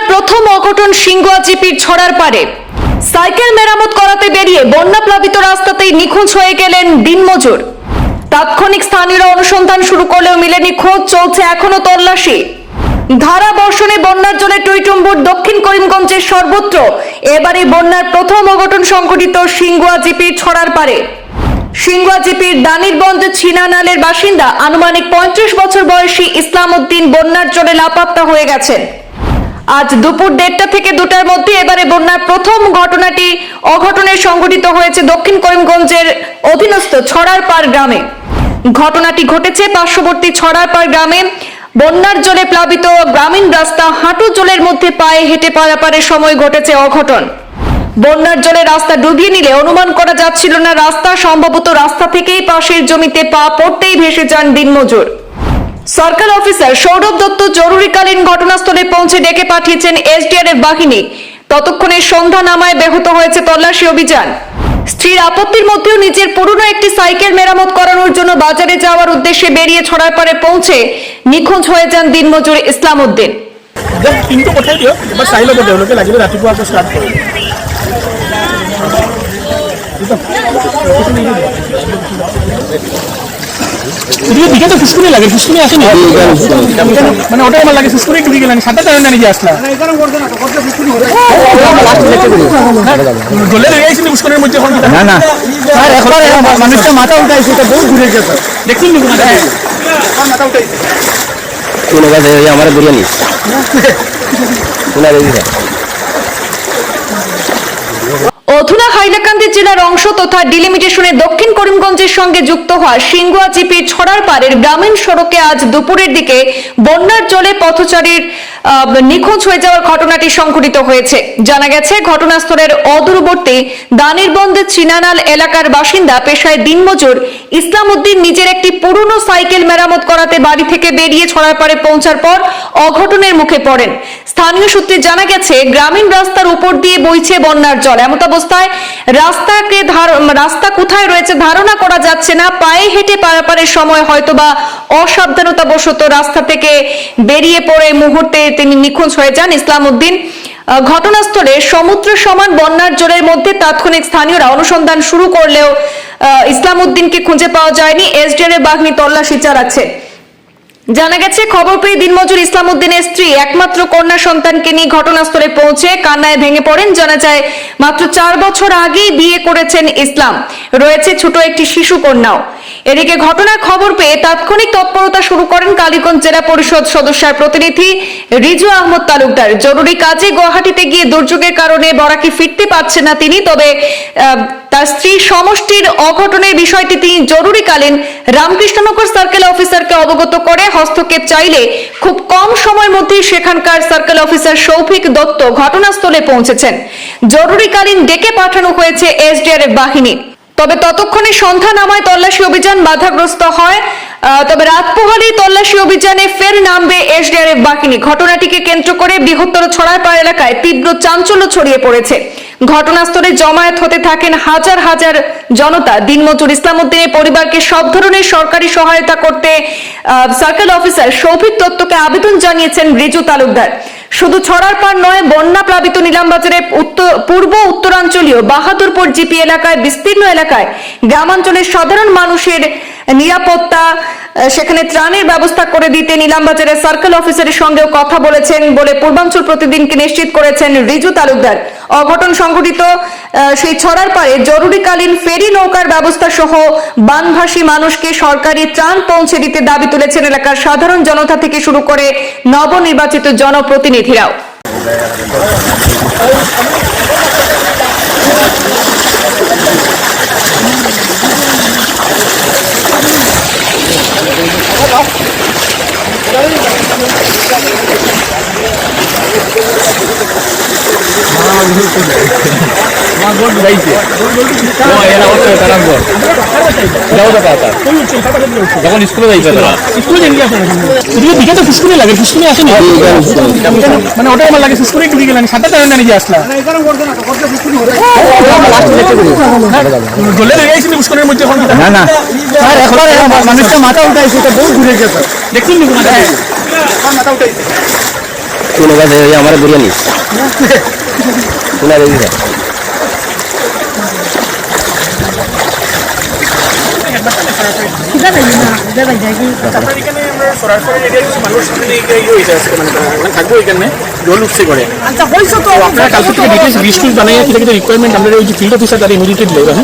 বন্যার প্রথম অঘটন সিংগুয়া জিপির ছড়ার পারে। সাইকেল মেরামত করাতে বেরিয়ে বন্যা প্লাবিত রাস্তাতেই নিখোঁজ হয়ে গেলেন দিনমজুর। তাৎক্ষণিক স্থানীয়রা অনুসন্ধান শুরু করলেও মিলেনি খোঁজ, চলছে এখনও তল্লাশি। ধারা বর্ষণে বন্যার জলে টুইটুম্বুর দক্ষিণ করিমগঞ্জের সর্বত্র এবারে বন্যার প্রথম অঘটন সংঘটিত সিংগুয়া জিপির ছড়ার পারে। সিংগুয়া জিপির দানিরবন্দ ছিনানালের বাসিন্দা আনুমানিক পঞ্চাশ বছর বয়সী ইসলাম উদ্দিন বন্যার জলে লাপাত্তা হয়ে গেছেন। আজ দুপুর দেড়টা থেকে দুটার মধ্যে এবারে বন্যার প্রথম ঘটনাটি অঘটনের সংঘটিত হয়েছে দক্ষিণ করিমগঞ্জের অধীনস্থ ছড়ার পার গ্রামে। ঘটনাটি ঘটেছে পার্শ্ববর্তী ছড়ার পার গ্রামে। বন্যার জলে প্লাবিত গ্রামীণ রাস্তা হাঁটু জলের মধ্যে পায়ে হেঁটে পারাপারের সময় ঘটেছে অঘটন। বন্যার জলে রাস্তা ডুবিয়ে নিলে অনুমান করা যাচ্ছিল না রাস্তা, সম্ভবত রাস্তা থেকেই পাশের জমিতে পা পড়তেই ভেসে যান দিনমজুর। সরকার অফিসার সৌরভ দত্ত জরুরিকালীন ঘটনাস্থলে পৌঁছে ডেকে পাঠিয়েছেন এসডিআরএফ বাহিনী। ততক্ষণে সন্ধ্যা নামায় ব্যাহত হয়েছে তল্লাশি অভিযান। স্ত্রীর আপত্তির মধ্যেও নিজের পুরনো একটি সাইকেল মেরামত করানোর জন্য বাজারে যাওয়ার উদ্দেশ্যে বেরিয়ে ছড়ার পারে পৌঁছে নিখোঁজ হয়ে যান দিনমজুর ইসলাম উদ্দিন এদিকে দিকে তো ফুসকুনি লাগে ফুসকুনি আসে নি মানে ওটাই আমার লাগে ফুসকুনি ঢুকে গেলেন সাথে কারণে নিজে আসলাম গলে রয়ে আইসিনি ফুসকুনির মধ্যে না না স্যার একবার মানুষটা মাথা উঠাইছে এটা বহু ঘুরে গেছে দেখুন নি মাথা মাথা উঠাইছে আমার বিরিয়ানি শোনা অধুনা হাইলাকান্দি জেলার অংশ তথা ডিলিমিটেশনের দক্ষিণ করিমগঞ্জের সঙ্গে যুক্ত হওয়া সিঙ্গুয়া জিপি ছড়ার পাড়ের গ্রামীণ সড়কে আজ দুপুরের দিকে বন্যার জলে পথচারীর নিখোঁজ হয়ে যাওয়ার ঘটনাটি সংঘটিত হয়েছে। জানা গেছে, ঘটনাস্থলের অদূরবর্তী দানিরবন্দ চিনানাল এলাকার বাসিন্দা পেশায় দিনমজুর ইসলাম উদ্দিন নিজের একটি পুরনো সাইকেল মেরামত করাতে বাড়ি থেকে বেরিয়ে ছড়ার পাড়ে পৌঁছার পর অঘটনের মুখে পড়েন। স্থানীয় সূত্রে জানা গেছে, গ্রামীণ রাস্তার উপর দিয়ে বইছে বন্যার জল। এমত অবস্থায় রাস্তাকে রাস্তা কোথায় রয়েছে ধারণা করা যাচ্ছে না। পায়ে হেঁটে পারাপারের সময় হয়তোবা অসাবধানতা বশত রাস্তা থেকে বেরিয়ে পড়ে মুহূর্তে তিনি নিখোঁজ হয়ে যান ইসলাম উদ্দিন ঘটনাস্থলে সমুদ্র সমান বন্যার জলের মধ্যে তাৎক্ষণিক স্থানীয়রা অনুসন্ধান শুরু করলেও ইসলাম উদ্দিনকে খুঁজে পাওয়া যায়নি। এসডিআর বাহিনী তল্লাশি চালাচ্ছে। জানা গেছে, খবর পেয়ে দিনমজুর ইসলাম উদ্দিনের স্ত্রী, একমাত্র কন্যা সন্তানকে নিয়ে ঘটনাস্থলে পৌঁছে কান্নায় ভেঙে পড়েন। জানা যায়, মাত্র চার বছর আগেই বিয়ে করেছেন ইসলাম। রয়েছে ছোট একটি শিশু কন্যাও। এদিকে ঘটনার খবর পেয়ে তাৎক্ষণিক তৎপরতা শুরু করেন কালীগঞ্জ জেলা পরিষদ সদস্যার প্রতিনিধি রিজু আহমদ তালুকদার। জরুরি কাজে গুয়াহাটিতে গিয়ে দুর্যোগের কারণে বরাকি ফিরতে পারছেন না তিনি, তবে তার স্ত্রী সমষ্টির অঘটনের বিষয়টি তিনি জরুরিকালীন রামকৃষ্ণনগর সার্কেল অফিসারকে অবগত করে। হস্তক্ষেপ চাইলে খুব কম সময়ের মধ্যেই সেখানকার সার্কেল অফিসার সৌভিক দত্ত ঘটনাস্থলে পৌঁছেছেন। জরুরিকালীন ডেকে পাঠানো হয়েছে এসডিআরএফ বাহিনী। তবে ততক্ষণে সন্ধ্যা নামায় তল্লাশি অভিযান বাধাগ্রস্ত হয়। তবে রাত পোহালে তল্লাশি অভিযানে ফের নামবে এসডিআরএফ বাহিনী। ঘটনাটিকে কেন্দ্র করে বৃহত্তর ছড়াইপাড় এলাকায় তীব্র চাঞ্চল্য ছড়িয়ে পড়েছে। ঘটনাস্থলে জমায়েত হতে থাকেন হাজার হাজার জনতা। দিনমজুর ইসলাম উদ্দিনের পরিবারকে সব ধরনের সরকারি সহায়তা করতে সার্কেল অফিসার সৌভিক দত্তকে আবেদন জানিয়েছেন রিজু তালুকদার। শুধু ছড়ার পার নয়, বন্যা প্লাবিত নিলামবাজারের উত্তর, পূর্ব, উত্তরাঞ্চলীয় বাহাদুরপুর জিপি এলাকায়, বিস্তীর্ণ এলাকায় গ্রামাঞ্চলের সাধারণ মানুষের নিরাপত্তা সেখানে ত্রাণের ব্যবস্থা করে দিতে নিলামবাজারের সার্কেল অফিসারের সঙ্গেও কথা বলেছেন বলে পূর্বাঞ্চল প্রতিদিনকে নিশ্চিত করেছেন রিজু তালুকদার। অঘটন সংঘটিত সেই ছড়ার পারে জরুরিকালীন ফেরি নৌকার ব্যবস্থা সহ বানভাসী মানুষকে সরকারি ত্রাণ পৌঁছে দিতে দাবি তুলেছেন এলাকার সাধারণ জনতা থেকে শুরু করে নবনির্বাচিত জনপ্রতিনিধিরাও। আমার গোল বুঝাইছে এরা অবশ্যই তারা গোল যাও দেখা তা যখন স্কুলে যাইবে তারা। স্কুলে দিকে তো ফুসকুনি লাগে ফুসকুনি আসে নি মানে ওটাই আমার লাগে ফুসকুনি ঢুকে গেলেন সাথে কারণে নিজে আসলাম। গলে রয়ে আইসিনি ফুসকুনির মধ্যে এখন না না। স্যার একবার মানুষটা মাথা উঠাইছে এটা বহু ঘুরে গেছে। দেখুন নি মাথা উঠাইছে। কোনো ওই আমার বিরিয়ানি শোনা দেখি স্যার আপনার এখানে আমরা সরাসরি এরিয়ার কিছু মানুষ হয়েছে আজকে মানে থাকব এখানে জল উঠছে করে আচ্ছা হয়েছে তো। আপনারা কালকে থেকে ডিটেলস লিস্ট বানাইয়া কিছু রিকোয়ারমেন্ট আমরা ওই যে ফিল্ড অফিসার তাদের ইমিডিয়েটলি দেবেন।